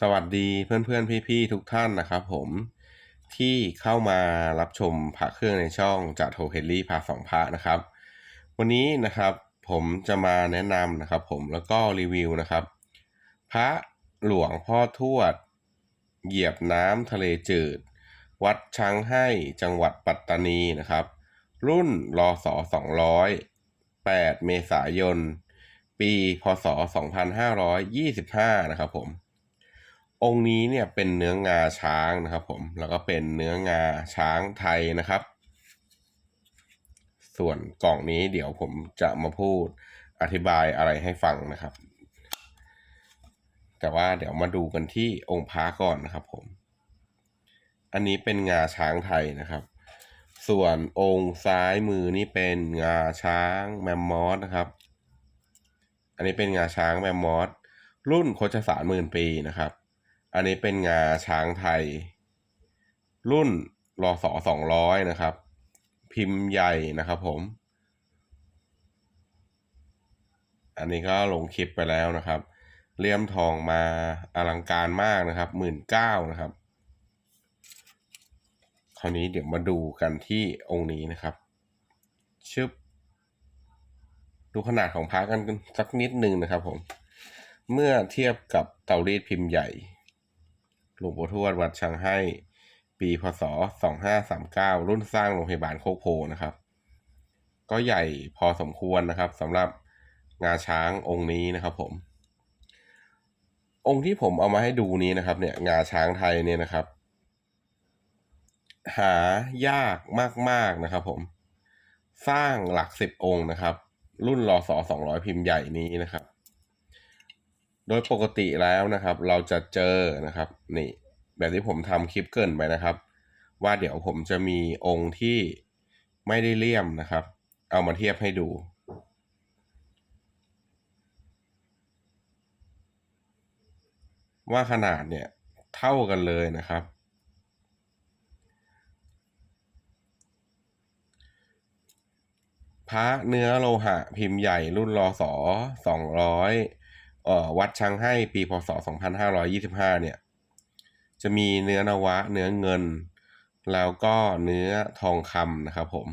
สวัสดีเพื่อนๆ พี่ๆ ทุกท่านนะครับผมที่เข้ามารับชมพระเครื่องในช่องจากโทเฮลลี่พาสองพระนะครับ วันนี้นะครับผมจะมาแนะนำนะครับผมแล้วก็รีวิวนะครับ พระหลวงพ่อทวด เหยียบน้ำทะเลจืด วัดช้างให้จังหวัดปัตตานีนะครับ รุ่นรอสอ200 8 เมษายน ปี พศ 2525 นะครับผม องค์นี้เนี่ยเป็นเนื้องาช้างนะครับผมแล้วก็เป็นเนื้องาช้างไทยนะครับ ส่วนกล่องนี้เดี๋ยวผมจะมาพูดอธิบายอะไรให้ฟังนะครับ แต่ว่าเดี๋ยวมาดูกันที่องค์พระก่อนนะครับผม อันนี้เป็นงาช้างไทยนะครับ ส่วนองค์ซ้ายมือนี่เป็นงาช้างแมมมอสนะครับ อันนี้เป็นงาช้างแมมมอสรุ่นโคชสารหมื่นปีนะครับ อันนี้เป็นงาช้างไทย รุ่นรอสอสองร้อยนะครับ พิมพ์ใหญ่นะครับผม อันนี้ก็ลงคลิปไปแล้วนะครับเลี่ยมทองมาอลังการมากนะครับหมื่นเก้านะครับ คราวนี้เดี๋ยวมาดูกันที่องค์นี้นะครับชึบดูขนาดของพระกันสักนิดนึงนะครับผม เมื่อเทียบกับเตารีดพิมพ์ใหญ่ ลวงปู่ทวดวัดช้างให้ปีพศ 2539 รุ่นสร้างโรงพยาบาลโคกโพนะครับ ก็ใหญ่พอสมควรนะครับสำหรับงาช้างองค์นี้นะครับผม องค์ที่ผมเอามาให้ดูนี้นะครับ เนี่ยงาช้างไทยเนี่ยนะครับ หายากมากๆนะครับ ผม สร้างหลักสิบองค์นะครับ รุ่นรอสอสองร้อยพิมพ์ใหญ่นี้นะครับ โดยปกติแล้วนะครับ เราจะเจอนะครับนี่แบบที่ผมทำคลิปเกินไปนะครับ ว่าเดี๋ยวผมจะมีองค์ที่ไม่ได้เลี่ยมนะครับ เอามาเทียบให้ดูว่าขนาดเนี่ยเท่ากันเลยนะครับ พระเนื้อโลหะพิมพ์ใหญ่รุ่นรอสอสองร้อย วัดช้างให้ปีพศสองพันห้าร้อยี่สิบห้าเนี่ย จะมีเนื้อนวะ เนื้อเงิน แล้วก็เนื้อทองคำนะครับผม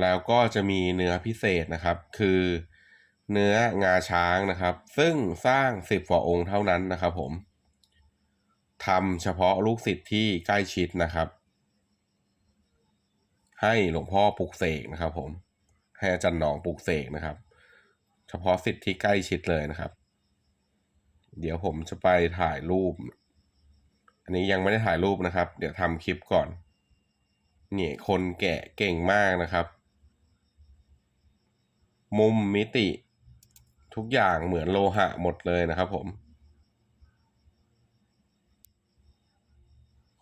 แล้วก็จะมีเนื้อพิเศษนะครับ คือเนื้องาช้างนะครับ ซึ่งสร้างสิบกว่าองค์เท่านั้นนะครับผมทำเฉพาะลูกศิษย์ที่ใกล้ชิดนะครับ ให้หลวงพ่อปลุกเสกนะครับผม ให้อาจารย์หนองปลุกเสกนะครับ เฉพาะสิทธิ์ที่ใกล้ชิดเลยนะครับ เดี๋ยวผมจะไปถ่ายรูป อันนี้ยังไม่ได้ถ่ายรูปนะครับ เดี๋ยวทำคลิปก่อน เนี่ยคนแกะเก่งมากนะครับ มุมมิติ ทุกอย่างเหมือนโลหะหมดเลยนะครับผม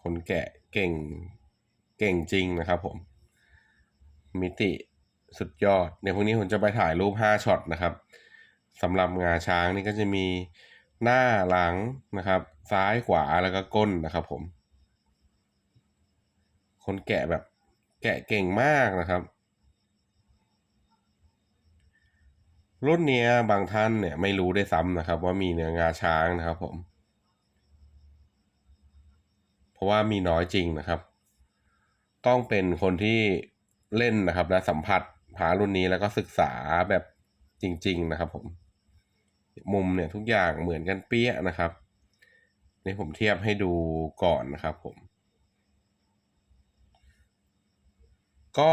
คนแกะเก่งเก่งจริงนะครับผมมิติ สุดยอด เดี๋ยวพรุ่งนี้ผมจะไปถ่ายรูป 5ช็อตนะครับสำหรับงาช้างนี่ก็จะมีหน้าหลังนะครับ ซ้ายขวาแล้วก็ก้นนะครับผม คนแกะแบบแกะเก่งมากนะครับ รุ่นเนี้ยบางท่านเนี่ยไม่รู้ได้ซ้ำนะครับ ว่ามีเนื้องาช้างนะครับผม เพราะว่ามีน้อยจริงนะครับ ต้องเป็นคนที่เล่นนะครับและสัมผัส พารุ่นนี้แล้วก็ศึกษาแบบจริง ๆ นะครับ ผมมุมเนี่ยทุกอย่างเหมือนกันเปี้ยนะครับนี่ผมเทียบให้ดูก่อนนะครับ ผม ก็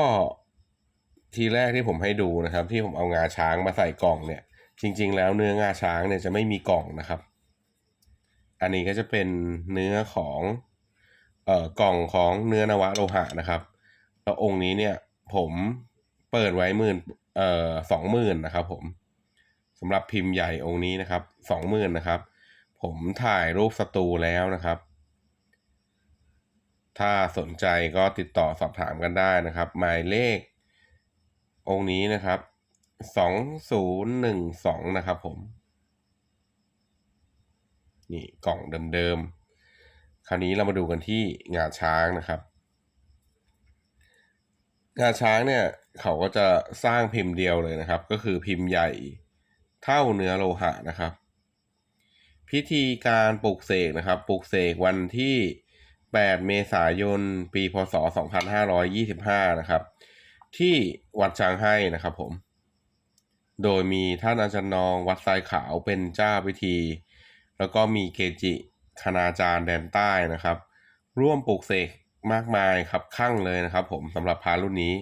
ทีแรกที่ผมให้ดูนะครับ ที่ผมเอางาช้างมาใส่กล่องเนี่ย จริง ๆ แล้วเนื้องาช้างเนี่ยจะไม่มีกล่องนะครับ อันนี้ก็จะเป็นเนื้อของเอ่อกล่องของเนื้อนวะโลหะนะครับแล้วองค์นี้เนี่ย ผม เปิดไว้หมื่นเอ่อสองหมื่นนะครับผมสำหรับพิมพ์ใหญ่องค์นี้นะครับสองหมื่นนะครับ ผมถ่ายรูปสตูแล้วนะครับ ถ้าสนใจก็ติดต่อสอบถามกันได้นะครับ หมายเลข องค์นี้นะครับสองศูนย์หนึ่งสองนะครับผม นี่กล่องเดิมๆ คราวนี้เรามาดูกันที่งาช้างนะครับ งาช้างเนี่ย เขาก็จะสร้างพิมพ์เดียวเลยนะครับ ก็คือพิมพ์ใหญ่เท่าเนื้อโลหะนะครับ พิธีการปลุกเสกนะครับปลุกเสกวันที่ 8 เมษายน ปี พศ 2525 นะครับ ที่วัดจางให้นะครับผม โดยมีท่านอาจารย์นองวัดทรายขาวเป็นเจ้าพิธี แล้วก็มีเกจิคณาจารย์แดนใต้นะครับ ร่วมปลูกเสกมากมายครับข้างเลยนะครับผมสำหรับพารุ่นนี้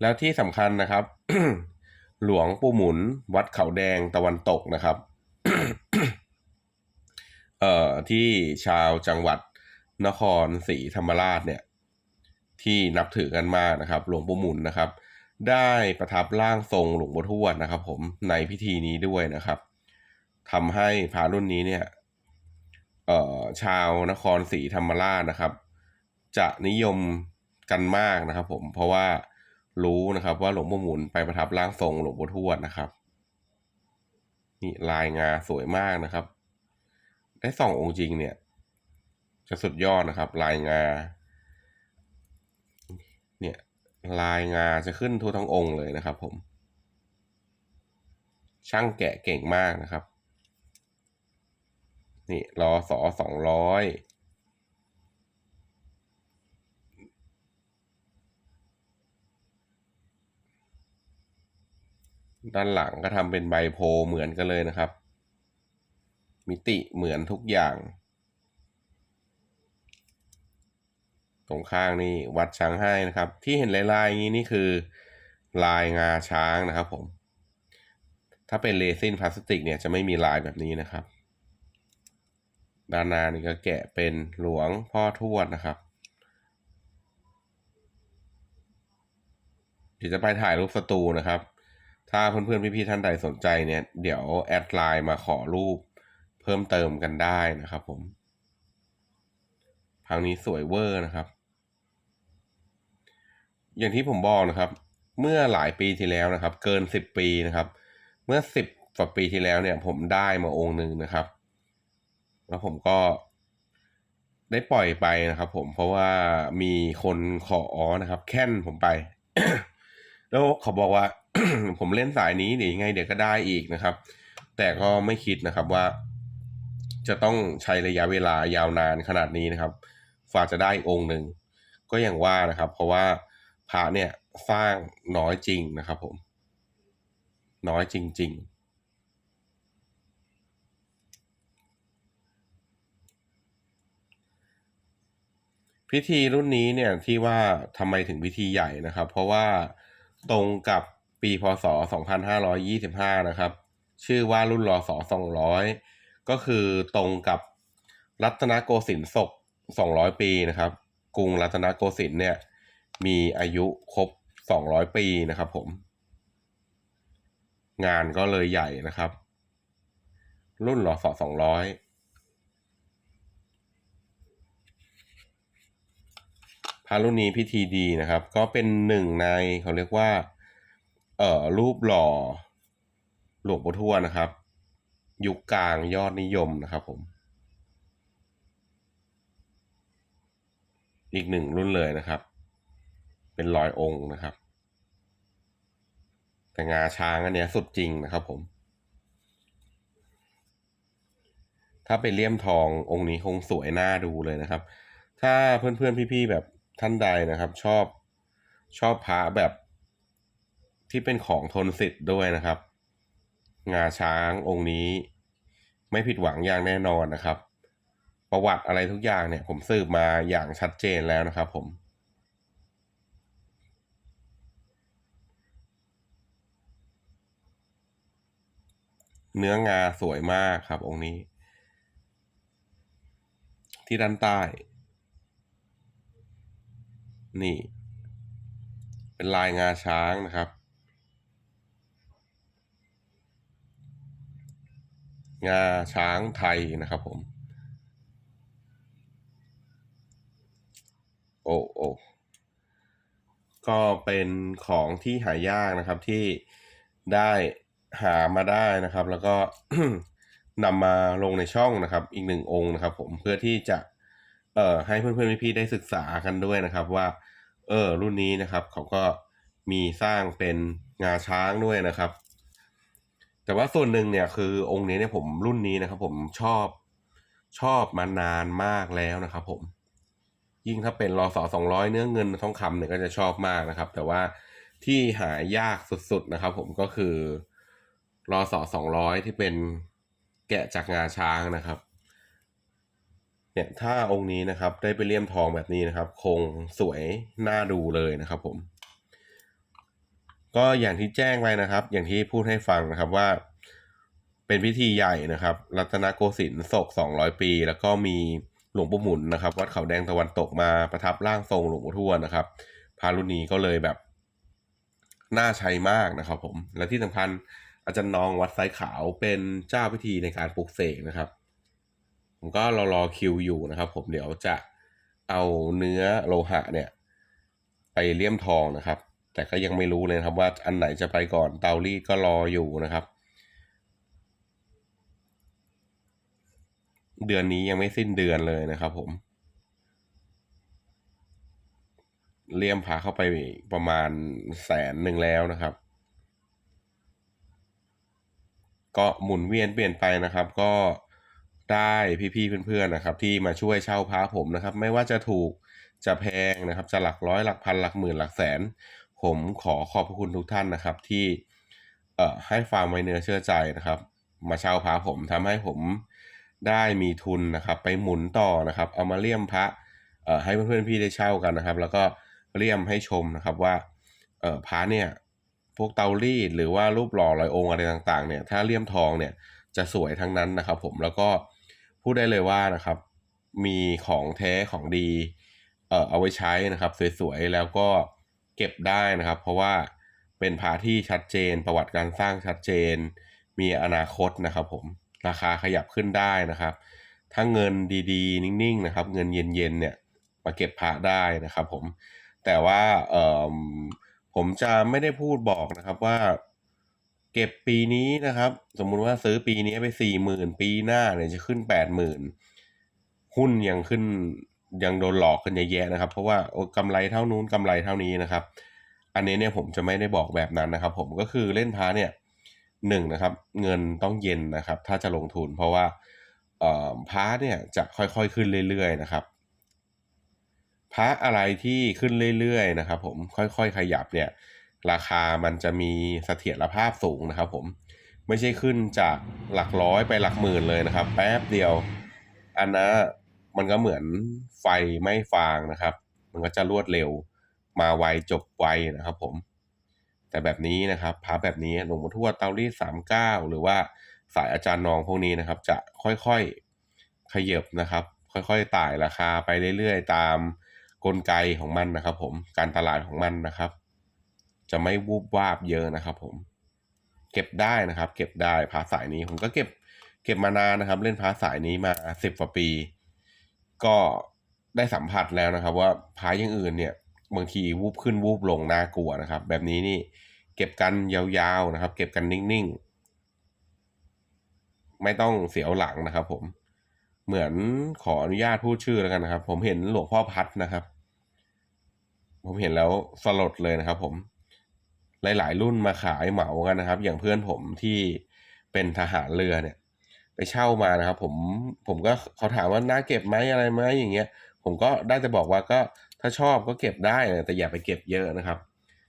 แล้วที่สำคัญนะครับ หลวงปู่หมุนวัดเขาแดงตะวันตกนะครับเอ่อที่ชาวจังหวัดนครศรีธรรมราชเนี่ย ที่นับถือกันมากนะครับ หลวงปู่หมุนนะครับ ได้ประทับร่างทรงหลวงปู่ทวดนะครับ ผมในพิธีนี้ด้วยนะครับทำให้พระรุ่นนี้เนี่ยเอ่อชาวนครศรีธรรมราชนะครับ จะนิยมกันมากนะครับ ผมเพราะว่า รู้นะครับ ว่าหลวงปู่หมุนไปประทับร่างทรงหลวงปู่ทวดนะครับนี่ลายงาสวยมากนะครับ ได้สององค์จริงเนี่ย จะสุดยอดนะครับ ลายงา เนี่ยลายงาจะขึ้นทั่วทั้งองค์เลยนะครับ ผม ช่างแกะเก่งมากนะครับ นี่รอสอสองร้อย ด้านหลังก็ทำเป็นใบโพเหมือนกันเลยนะครับ มิติเหมือนทุกอย่าง ตรงข้างนี่วัดช้างให้นะครับ ที่เห็นลายๆอย่างนี้นี่คือลายงาช้างนะครับผม ถ้าเป็นเรซินพลาสติกเนี่ยจะไม่มีลายแบบนี้นะครับ ด้านหน้านี่ก็แกะเป็นหลวงพ่อทวดนะครับเดี๋ยวจะไปถ่ายรูปสตูนะครับ ถ้าเพื่อนๆพี่ๆท่านใดสนใจเนี่ย เดี๋ยวแอดไลน์มาขอรูป เพิ่มเติมกันได้นะครับผมพังนี้สวยเวอร์นะครับ อย่างที่ผมบอกนะครับ เมื่อหลายปีที่แล้วนะครับ เกินสิบปีนะครับ เมื่อสิบกว่าปีที่แล้วเนี่ย ผมได้มาองค์หนึ่งนะครับ แล้วผมก็ได้ปล่อยไปนะครับผมเพราะว่ามีคนขอนะครับ แค่นผมไป แล้วเขาบอกว่า ผมเล่นสายนี้เดี๋ยวยังไงเดี๋ยวก็ได้อีกนะครับ แต่ก็ไม่คิดนะครับว่า จะต้องใช้ระยะเวลายาวนานขนาดนี้นะครับฝ่าจะได้อีกองค์หนึ่งก็อย่างว่านะครับ เพราะว่าพระเนี่ยสร้างน้อยจริงนะครับผม น้อยจริง ๆพิธีรุ่นนี้เนี่ยที่ว่าทำไมถึงพิธีใหญ่นะครับ เพราะว่าตรงกับ ปีพศ 2525 นะครับ ชื่อว่ารุ่นรอสอ200 ก็คือตรงกับรัตนโกสินทร์ศก 200 ปีนะครับ กรุงรัตนโกสินทร์เนี่ยมีอายุครบ 200 ปีนะครับผม งานก็เลยใหญ่นะครับ รุ่นรอสอ200พระรุ่นนี้พิธีดีนะครับ ก็เป็นหนึ่งในเขาเรียกว่า เอ่อรูปหล่อหลวงปู่ทวดนะครับ ยุคกลางยอดนิยมนะครับผม อีกหนึ่งรุ่นเลยนะครับ เป็นรอยองค์นะครับ แต่งาช้างอันเนี้ยสุดจริงนะครับผม ถ้าเป็นเลี่ยมทององค์นี้คงสวยน่าดูเลยนะครับ ถ้าเพื่อนๆพี่ๆแบบท่านใดนะครับ ชอบชอบพระแบบ ที่เป็นของทนสิทธิ์ด้วยนะครับ งาช้างองค์นี้ ไม่ผิดหวังอย่างแน่นอนนะครับ ประวัติอะไรทุกอย่างเนี่ย ผมสืบมาอย่างชัดเจนแล้วนะครับ ผมเนื้องาสวยมากครับ องค์นี้ ที่ด้านใต้ นี่ เป็นลายงาช้างนะครับ งาช้างไทยนะครับผม โอ้โอ้ก็เป็นของที่หายากนะครับที่ได้หามาได้นะครับ แล้วก็นำมาลงในช่องนะครับ อีกหนึ่งองค์นะครับ ผมเพื่อที่จะ เอ่อให้เพื่อนๆพี่ๆได้ศึกษากันด้วยนะครับ ว่า เออรุ่นนี้นะครับ เขาก็มีสร้างเป็นงาช้างด้วยนะครับ แต่ว่าส่วนหนึ่งเนี่ยคือองค์นี้เนี่ยผมรุ่นนี้นะครับผมชอบชอบมานานมากแล้วนะครับผม ยิ่งถ้าเป็นรอสอสองร้อยเนื้อเงินทองคำเนี่ยก็จะชอบมากนะครับ แต่ว่าที่หายากสุดๆนะครับ ผมก็คือรอสอสองร้อยที่เป็นแกะจากงาช้างนะครับ เนี่ยถ้าองค์นี้นะครับ ได้ไปเลี่ยมทองแบบนี้นะครับ คงสวยน่าดูเลยนะครับ ผม ก็อย่างที่แจ้งไว้นะครับ อย่างที่พูดให้ฟังนะครับว่า เป็นพิธีใหญ่นะครับ รัตนโกสินทร์ศก 200 ปี แล้วก็มีหลวงปู่หมุนนะครับ วัดเขาแดงตะวันตกมาประทับร่างทรงหลวงปู่ทวดนะครับ พารุณีก็เลยแบบน่าใช้มากนะครับ ผม และที่สำคัญอาจารย์นองวัดไซขาวเป็นเจ้าพิธีในการปลุกเสกนะครับ ผมก็รอรอคิวอยู่นะครับ ผมเดี๋ยวจะเอาเนื้อโลหะเนี่ย ไปเลี่ยมทองนะครับ แต่ก็ยังไม่รู้เลยครับว่าอันไหนจะไปก่อนเตารีดก็รออยู่นะครับ เดือนนี้ยังไม่สิ้นเดือนเลยนะครับ ผมเลี่ยมพาเข้าไปประมาณแสนหนึ่งแล้วนะครับ ก็หมุนเวียนเปลี่ยนไปนะครับ ก็ได้พี่ๆเพื่อนๆนะครับ ที่มาช่วยเช่าพระผมนะครับ ไม่ว่าจะถูกจะแพงนะครับ จะหลักร้อยหลักพันหลักหมื่นหลักแสน ผมขอขอบพระคุณทุกท่านนะครับ ที่เอ่อให้ฟาร์มไว้เนื้อเชื่อใจนะครับ มาเช่าพระผมทำให้ผมได้มีทุนนะครับ ไปหมุนต่อนะครับ เอามาเลี่ยมพระเอ่อให้เพื่อนๆพี่ได้เช่ากันนะครับ แล้วก็เลี่ยมให้ชมนะครับว่าเอ่อพระเนี่ยพวกเตารีดหรือว่ารูปหล่อลอยองค์อะไรต่างๆเนี่ยถ้าเลี่ยมทองเนี่ยจะสวยทั้งนั้นนะครับ ผมแล้วก็พูดได้เลยว่านะครับ มีของแท้ของดีเอ่อเอาไว้ใช้นะครับ สวยๆแล้วก็ เก็บได้นะครับ เพราะว่าเป็นพาที่ชัดเจน ประวัติการสร้างชัดเจน มีอนาคตนะครับ ผมราคาขยับขึ้นได้นะครับ ถ้าเงินดีๆ นิ่งๆนะครับ เงินเย็นๆเนี่ยมาเก็บพระได้นะครับ ผมแต่ว่าเอ่อผมจะไม่ได้พูดบอกนะครับว่า เก็บปีนี้นะครับ สมมุติว่าซื้อปีนี้ไปสี่หมื่นปีหน้าเนี่ยจะขึ้นแปดหมื่นหุ้นยังขึ้น ยังโดนหลอกกันเยอะแยะนะครับ เพราะว่าโอ้กำไรเท่านู้นกำไรเท่านี้นะครับ อันนี้เนี่ยผมจะไม่ได้บอกแบบนั้นนะครับ ผมก็คือเล่นพาเนี่ยหนึ่งนะครับ เงินต้องเย็นนะครับ ถ้าจะลงทุน เพราะว่าเออพาเนี่ยจะค่อยๆขึ้นเรื่อยๆนะครับพระอะไรที่ขึ้นเรื่อยๆนะครับ ผมค่อยๆขยับเนี่ย ราคามันจะมีเสถียรภาพสูงนะครับ ผมไม่ใช่ขึ้นจากหลักร้อยไปหลักหมื่นเลยนะครับ แป๊บเดียวอันนั้น มันก็เหมือนไฟไม่ฟางนะครับ มันก็จะรวดเร็วมาไวจบไวนะครับผม แต่แบบนี้นะครับพระแบบนี้หลวงปู่ทวดเตารีดสามเก้าหรือว่าสายอาจารย์นองพวกนี้นะครับ จะค่อยๆขยับนะครับ ค่อยๆไต่ราคาไปเรื่อยๆ ตามกลไกของมันนะครับ ผมการตลาดของมันนะครับ จะไม่วูบวาบเยอะนะครับ ผม เก็บได้นะครับ เก็บได้พาสายนี้ผมก็เก็บเก็บมานานนะครับ เล่นพาสายนี้มาสิบกว่าปี ก็ได้สัมผัสแล้วนะครับ ว่าพาอย่างอื่นเนี่ยบางทีวูบขึ้นวูบลงน่ากลัวนะครับ แบบนี้นี่เก็บกันยาวๆนะครับ เก็บกันนิ่งๆ ไม่ต้องเสียวหลังนะครับ ผมเหมือนขออนุญาตพูดชื่อแล้วกันนะครับ ผมเห็นหลวงพ่อพัดนะครับ ผมเห็นแล้วสลดเลยนะครับ ผมหลาย ๆ รุ่นมาขายเหมากันนะครับ อย่างเพื่อนผมที่เป็นทหารเรือเนี่ย ไปเช่ามานะครับ ผมผมก็เขาถามว่าน่าเก็บไหมอะไรไหมอย่างเงี้ย ผมก็ได้แต่บอกว่าก็ถ้าชอบก็เก็บได้นะแต่อย่าไปเก็บเยอะนะครับ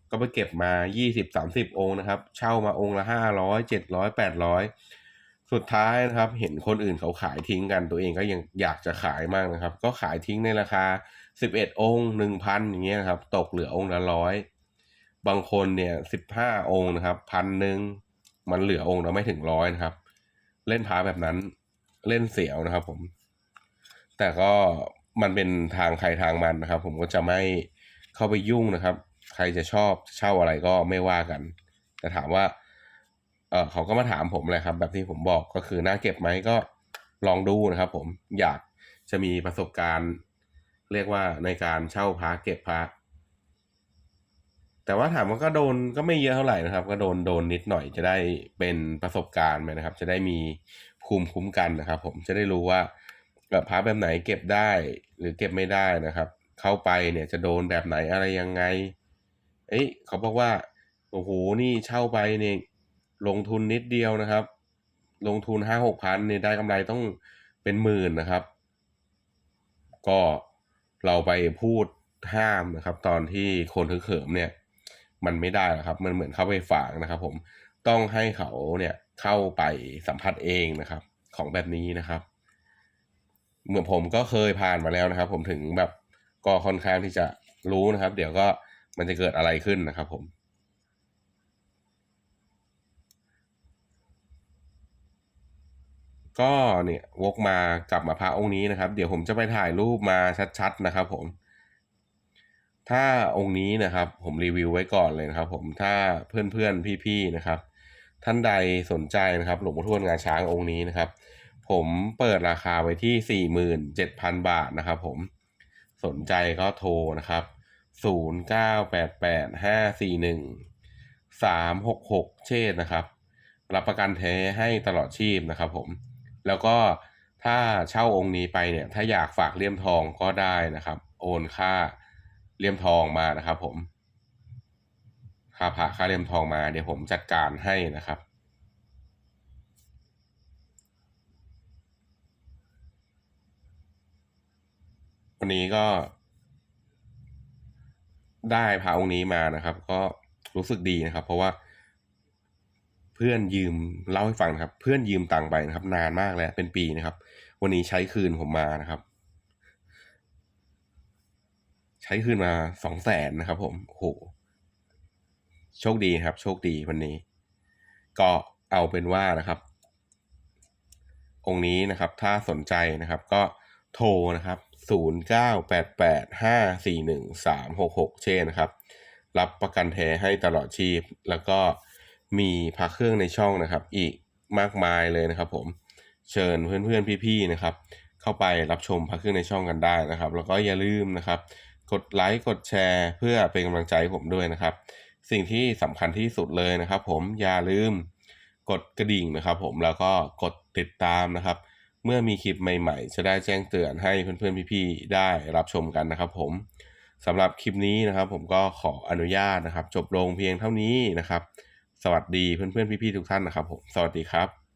ก็ไปเก็บมายี่สิบสามสิบองค์นะครับ เช่ามาองค์ละห้าร้อยเจ็ดร้อยแปดร้อยสุดท้ายนะครับ เห็นคนอื่นเขาขายทิ้งกันตัวเองก็ยังอยากจะขายมากนะครับ ก็ขายทิ้งในราคาสิบเอ็ดองค์หนึ่งพันอย่างเงี้ยครับ ตกเหลือองค์ละร้อยบางคนเนี่ยสิบห้าองค์นะครับพันหนึ่งมันเหลือองค์ละไม่ถึงร้อยนะครับ เล่นพาแบบนั้น เล่นเสียวนะครับ ผม แต่ก็มันเป็นทางใครทางมันนะครับ ผมก็จะไม่เข้าไปยุ่งนะครับ ใครจะชอบเช่าอะไรก็ไม่ว่ากัน แต่ถามว่า เออเขาก็มาถามผมเลยครับ แบบที่ผมบอกก็คือน่าเก็บไหมก็ลองดูนะครับ ผมอยากจะมีประสบการณ์ เรียกว่าในการเช่าพระเก็บพระ แต่ว่าถามว่าก็โดนก็ไม่เยอะเท่าไหร่นะครับ ก็โดนโดนนิดหน่อยจะได้เป็นประสบการณ์ไปนะครับ จะได้มีภูมิคุ้มกันนะครับ ผมจะได้รู้ว่าแบบพระแบบไหนเก็บได้หรือเก็บไม่ได้นะครับ เข้าไปเนี่ยจะโดนแบบไหนอะไรยังไง เอ้ยเขาบอกว่าโอ้โหนี่เช่าไปเนี่ยลงทุนนิดเดียวนะครับ ลงทุนห้าหกพันเนี่ยได้กำไรต้องเป็นหมื่นนะครับ ก็เราไปพูดห้ามนะครับ ตอนที่คนเขิมเนี่ย มันไม่ได้หรอกครับ มันเหมือนเข้าไปฝางนะครับผมต้องให้เขาเนี่ยเข้าไปสัมผัสเองนะครับ ของแบบนี้นะครับเหมือนผมก็เคยผ่านมาแล้วนะครับ ผมถึงแบบก็ค่อนข้างที่จะรู้นะครับ เดี๋ยวก็มันจะเกิดอะไรขึ้นนะครับ ผม ก็เนี่ยวกมากลับมาพระองค์นี้นะครับ เดี๋ยวผมจะไปถ่ายรูปมาชัดๆนะครับ ผม ถ้าองค์นี้นะครับผมรีวิวไว้ก่อนเลยนะครับ ผมถ้าเพื่อนๆพี่ๆนะครับ ท่านใดสนใจนะครับ หลวงพ่อทวดงาช้างองค์นี้นะครับ ผมเปิดราคาไว้ที่สี่หมื่นเจ็ดพันบาทนะครับ ผมสนใจก็โทรนะครับศูนย์เก้าแปดแปดห้าสี่หนึ่งสามหกหกเชษนะครับ รับประกันแท้ให้ตลอดชีพนะครับ ผมแล้วก็ถ้าเช่าองค์นี้ไปเนี่ย ถ้าอยากฝากเลี่ยมทองก็ได้นะครับ โอนค่า เลี่ยมทองมานะครับ ผมค่าพระค่าเลี่ยมทองมา เดี๋ยวผมจัดการให้นะครับวันนี้ก็ได้พระองค์นี้มานะครับ ก็รู้สึกดีนะครับ เพราะว่าเพื่อนยืมเล่าให้ฟังนะครับ เพื่อนยืมตังไปนะครับ นานมากแล้วเป็นปีนะครับ วันนี้ใช้คืนผมมานะครับ ใช้คืนมาสองแสนนะครับ ผมโอ้โหโชคดีครับ โชคดีวันนี้ ก็เอาเป็นว่านะครับ องค์นี้นะครับ ถ้าสนใจนะครับ ก็โทรนะครับศูนย์เก้าแปดแปดห้าสี่หนึ่งสามหกหกเช่นนะครับ รับประกันแท้ให้ตลอดชีพ แล้วก็มีพักเครื่องในช่องนะครับ อีกมากมายเลยนะครับ ผมเชิญเพื่อนๆพี่ๆนะครับ เข้าไปรับชมพักเครื่องในช่องกันได้นะครับ แล้วก็อย่าลืมนะครับ กดไลค์กดแชร์ เพื่อเป็นกำลังใจให้ผมด้วยนะครับ สิ่งที่สำคัญที่สุดเลยนะครับผมอย่าลืมกดกระดิ่งนะครับ ผมแล้วก็กดติดตามนะครับ เมื่อมีคลิปใหม่ๆ จะได้แจ้งเตือนให้เพื่อนๆพี่ๆได้รับชมกันนะครับผมสำหรับคลิปนี้นะครับ ผมก็ขออนุญาตนะครับ จบลงเพียงเท่านี้นะครับ สวัสดีเพื่อนๆพี่ๆทุกท่านนะครับผมสวัสดีครับ